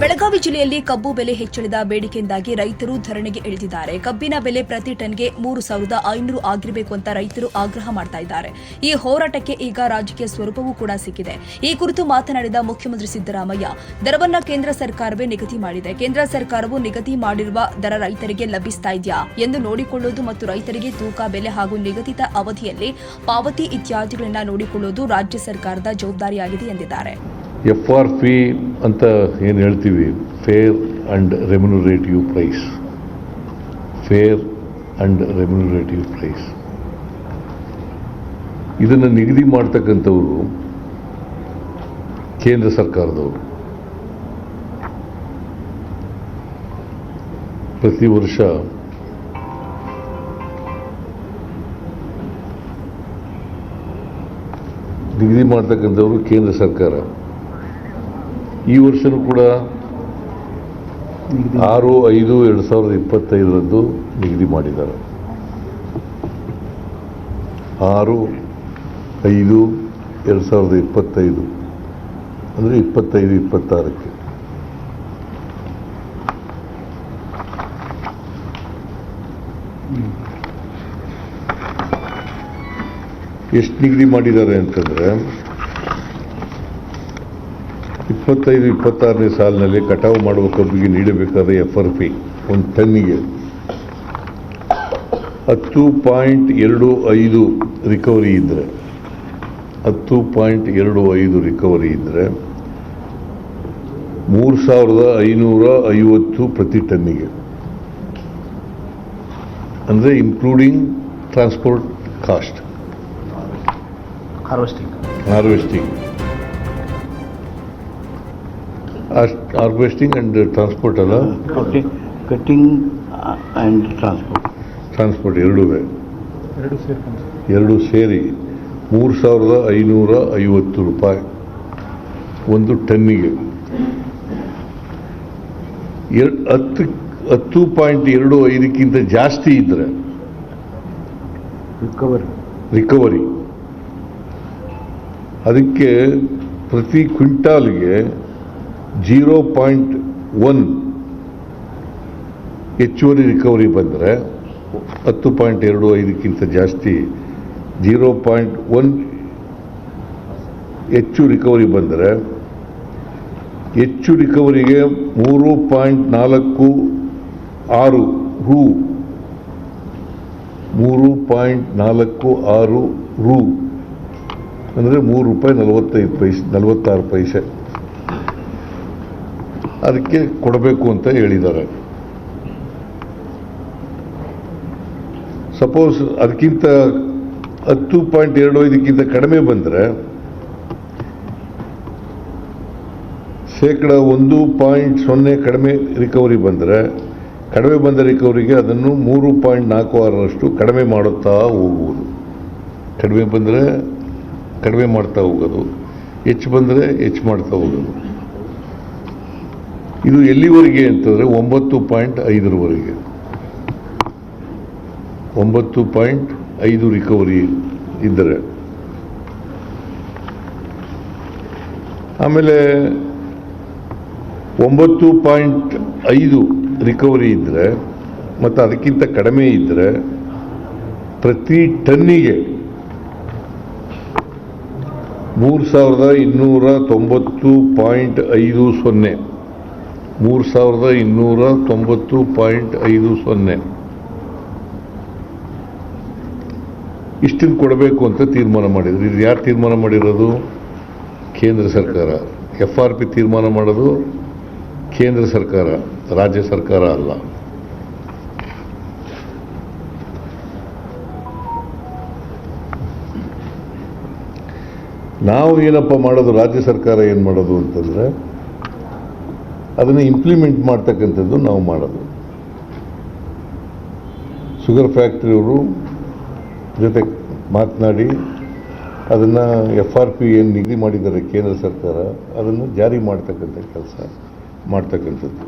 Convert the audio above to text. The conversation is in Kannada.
ಬೆಳಗಾವಿ ಜಿಲ್ಲೆಯಲ್ಲಿ ಕಬ್ಬು ಬೆಲೆ ಹೆಚ್ಚಳದ ಬೇಡಿಕೆಯಿಂದಾಗಿ ರೈತರು ಧರಣಿಗೆ ಇಳಿದಿದ್ದಾರೆ. ಕಬ್ಬಿನ ಬೆಲೆ ಪ್ರತಿ ಟನ್ಗೆ ಮೂರು ಸಾವಿರದ ಐನೂರು ಆಗಿರಬೇಕು ಅಂತ ರೈತರು ಆಗ್ರಹ ಮಾಡ್ತಾ ಇದ್ದಾರೆ. ಈ ಹೋರಾಟಕ್ಕೆ ಈಗ ರಾಜಕೀಯ ಸ್ವರೂಪವೂ ಕೂಡ ಸಿಕ್ಕಿದೆ. ಈ ಕುರಿತು ಮಾತನಾಡಿದ ಮುಖ್ಯಮಂತ್ರಿ ಸಿದ್ದರಾಮಯ್ಯ, ದರವನ್ನ ಕೇಂದ್ರ ಸರ್ಕಾರವೇ ನಿಗದಿ ಮಾಡಿದೆ. ಕೇಂದ್ರ ಸರ್ಕಾರವು ನಿಗದಿ ಮಾಡಿರುವ ದರ ರೈತರಿಗೆ ಲಭಿಸ್ತಾ ಇದೆಯಾ ಎಂದು ನೋಡಿಕೊಳ್ಳುವುದು ಮತ್ತು ರೈತರಿಗೆ ತೂಕ, ಬೆಲೆ ಹಾಗೂ ನಿಗದಿತ ಅವಧಿಯಲ್ಲಿ ಪಾವತಿ ಇತ್ಯಾದಿಗಳನ್ನು ನೋಡಿಕೊಳ್ಳುವುದು ರಾಜ್ಯ ಸರ್ಕಾರದ ಜವಾಬ್ದಾರಿಯಾಗಿದೆ ಎಂದಿದ್ದಾರೆ. ಎಫ್ ಆರ್ ಪಿ ಅಂತ ಏನು ಹೇಳ್ತೀವಿ? Fair and remunerative price fair and remunerative price ಇದನ್ನು ನಿಗದಿ ಮಾಡ್ತಕ್ಕಂಥವರು ಕೇಂದ್ರ ಸರ್ಕಾರದವರು. ಪ್ರತಿ ವರ್ಷ ನಿಗದಿ ಮಾಡ್ತಕ್ಕಂಥವರು ಕೇಂದ್ರ ಸರ್ಕಾರ. ಈ ವರ್ಷನೂ ಕೂಡ ಆರು, ಐದು, ಎರಡು ಸಾವಿರದ ಇಪ್ಪತ್ತೈದರಂದು ನಿಗದಿ ಮಾಡಿದ್ದಾರೆ. ಆರು, ಐದು, ಎರಡು ಸಾವಿರದ ಇಪ್ಪತ್ತೈದು. ಅಂದರೆ ಇಪ್ಪತ್ತೈದು, ಇಪ್ಪತ್ತಾರಕ್ಕೆ. ಎಷ್ಟು ನಿಗದಿ ಮಾಡಿದ್ದಾರೆ ಅಂತಂದರೆ ಇಪ್ಪತ್ತೈದು ಇಪ್ಪತ್ತಾರನೇ ಸಾಲಿನಲ್ಲಿ ಕಟಾವು ಮಾಡುವ ಕಬ್ಬಿಗೆ ನೀಡಬೇಕಾದ ಎಫ್ ಆರ್ ಪಿ ಒಂದು ಟನ್ನಿಗೆ. ಹತ್ತು ಪಾಯಿಂಟ್ ಎರಡು ಐದು ರಿಕವರಿ ಇದ್ದರೆ ಹತ್ತು ಪಾಯಿಂಟ್ ಎರಡು ಐದು ರಿಕವರಿ ಇದ್ದರೆ ಮೂರು ಸಾವಿರದ ಐನೂರ ಐವತ್ತು ಪ್ರತಿ ಟನ್ನಿಗೆ. ಅಂದರೆ including transport cost harvesting harvesting harvesting and transport ಅಲ್ಲ? ಕಟ್ಟಿಂಗ್ ಆ್ಯಂಡ್ ಟ್ರಾನ್ಸ್ಪೋರ್ಟ್ ಟ್ರಾನ್ಸ್ಪೋರ್ಟ್ ಎರಡೂ ಎರಡು ಸೇರಿ. ಎರಡು ಸೇರಿ ಮೂರು ಸಾವಿರದ ಐನೂರ ಐವತ್ತು ರೂಪಾಯಿ ಒಂದು ಟನ್ನಿಗೆ. ಎರಡು ಹತ್ತು ಹತ್ತು ಪಾಯಿಂಟ್ ಎರಡು ಐದಕ್ಕಿಂತ ಜಾಸ್ತಿ ಇದ್ದರೆ ರಿಕವರಿ ರಿಕವರಿ ಅದಕ್ಕೆ ಪ್ರತಿ ಕ್ವಿಂಟಾಲ್ಗೆ ಜೀರೋ ಪಾಯಿಂಟ್ ಒನ್ ಹೆಚ್ಚುವರಿ ರಿಕವರಿ ಬಂದರೆ ಹತ್ತು ಪಾಯಿಂಟ್ ಎರಡು ಐದಕ್ಕಿಂತ ಜಾಸ್ತಿ ಜೀರೋ ಪಾಯಿಂಟ್ ಒನ್ ಹೆಚ್ಚು ರಿಕವರಿ ಬಂದರೆ ಹೆಚ್ಚು ರಿಕವರಿಗೆ ಮೂರು ಪಾಯಿಂಟ್ ನಾಲ್ಕು ಆರು ರೂ. ಮೂರು ಪಾಯಿಂಟ್ ನಾಲ್ಕು ಆರು ರೂ. ಅಂದರೆ ಮೂರು ರೂಪಾಯಿ ನಲವತ್ತೈದು ಪೈಸೆ, ನಲವತ್ತಾರು ಪೈಸೆ. ಅದಕ್ಕೆ ಕೊಡಬೇಕು ಅಂತ ಹೇಳಿದ್ದಾರೆ. ಸಪೋಸ್ ಅದಕ್ಕಿಂತ ಹತ್ತು ಪಾಯಿಂಟ್ ಎರಡು ಐದಕ್ಕಿಂತ ಕಡಿಮೆ ಬಂದರೆ ಶೇಕಡ ಒಂದು ಪಾಯಿಂಟ್ ಸೊನ್ನೆ ಕಡಿಮೆ ರಿಕವರಿ ಬಂದರೆ ಕಡಿಮೆ ಬಂದ ರಿಕವರಿಗೆ ಅದನ್ನು ಮೂರು ಪಾಯಿಂಟ್ ನಾಲ್ಕು ಆರರಷ್ಟು ಕಡಿಮೆ ಮಾಡುತ್ತಾ ಹೋಗುವುದು. ಕಡಿಮೆ ಬಂದರೆ ಕಡಿಮೆ ಮಾಡ್ತಾ ಹೋಗೋದು, ಹೆಚ್ಚು ಬಂದರೆ ಹೆಚ್ಚು ಮಾಡ್ತಾ ಹೋಗೋದು. ಇದು ಎಲ್ಲಿವರೆಗೆ ಅಂತಂದರೆ ಒಂಬತ್ತು ಪಾಯಿಂಟ್ ಐದರವರೆಗೆ. ಒಂಬತ್ತು ಪಾಯಿಂಟ್ ಐದು ರಿಕವರಿ ಇದ್ದರೆ. ಆಮೇಲೆ ಒಂಬತ್ತು ಪಾಯಿಂಟ್ ಐದು ರಿಕವರಿ ಇದ್ದರೆ, ಮತ್ತು ಅದಕ್ಕಿಂತ ಕಡಿಮೆ ಇದ್ದರೆ, ಪ್ರತಿ ಟನ್ನಿಗೆ ಮೂರು ಸಾವಿರದ ಇನ್ನೂರ ತೊಂಬತ್ತು ಪಾಯಿಂಟ್ ಐದು ಸೊನ್ನೆ. ಮೂರು ಸಾವಿರದ ಇನ್ನೂರ ತೊಂಬತ್ತು ಪಾಯಿಂಟ್ ಐದು ಸೊನ್ನೆ. ಇಷ್ಟನ್ನು ಕೊಡಬೇಕು ಅಂತ ತೀರ್ಮಾನ ಮಾಡಿದ್ರು. ಇದು ಯಾರು ತೀರ್ಮಾನ ಮಾಡಿರೋದು? ಕೇಂದ್ರ ಸರ್ಕಾರ. ಎಫ್ ಆರ್ ಪಿ ತೀರ್ಮಾನ ಮಾಡೋದು ಕೇಂದ್ರ ಸರ್ಕಾರ, ರಾಜ್ಯ ಸರ್ಕಾರ ಅಲ್ಲ. ನಾವು ಏನಪ್ಪ ಮಾಡೋದು, ರಾಜ್ಯ ಸರ್ಕಾರ ಏನು ಮಾಡೋದು ಅಂತಂದರೆ ಅದನ್ನು ಇಂಪ್ಲಿಮೆಂಟ್ ಮಾಡ್ತಕ್ಕಂಥದ್ದು ನಾವು ಮಾಡೋದು. ಶುಗರ್ ಫ್ಯಾಕ್ಟ್ರಿಯವರು ಜೊತೆ ಮಾತನಾಡಿ ಅದನ್ನು ಎಫ್ ಆರ್ ಪಿ ಏನು ನಿಗದಿ ಮಾಡಿದ್ದಾರೆ ಕೇಂದ್ರ ಸರ್ಕಾರ, ಅದನ್ನು ಜಾರಿ ಮಾಡ್ತಕ್ಕಂಥ ಕೆಲಸ ಮಾಡ್ತಕ್ಕಂಥದ್ದು.